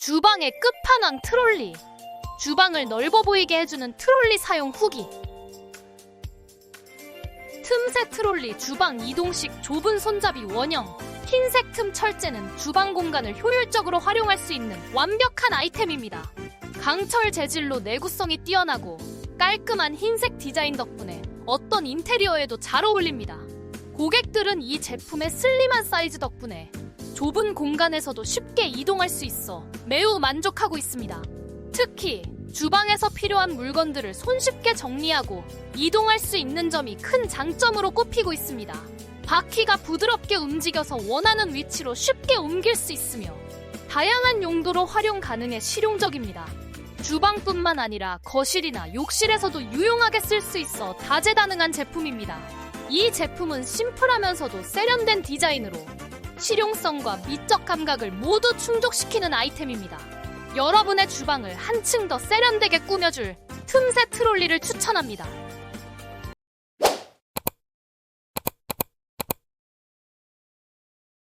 주방의 끝판왕 트롤리. 주방을 넓어 보이게 해주는 트롤리 사용 후기. 틈새 트롤리 주방 이동식 좁은 손잡이 원형. 흰색 틈 철제는 주방 공간을 효율적으로 활용할 수 있는 완벽한 아이템입니다. 강철 재질로 내구성이 뛰어나고 깔끔한 흰색 디자인 덕분에 어떤 인테리어에도 잘 어울립니다. 고객들은 이 제품의 슬림한 사이즈 덕분에 좁은 공간에서도 쉽게 이동할 수 있어 매우 만족하고 있습니다. 특히 주방에서 필요한 물건들을 손쉽게 정리하고 이동할 수 있는 점이 큰 장점으로 꼽히고 있습니다. 바퀴가 부드럽게 움직여서 원하는 위치로 쉽게 옮길 수 있으며 다양한 용도로 활용 가능해 실용적입니다. 주방뿐만 아니라 거실이나 욕실에서도 유용하게 쓸 수 있어 다재다능한 제품입니다. 이 제품은 심플하면서도 세련된 디자인으로 실용성과 미적 감각을 모두 충족시키는 아이템입니다. 여러분의 주방을 한층 더 세련되게 꾸며줄 틈새 트롤리를 추천합니다.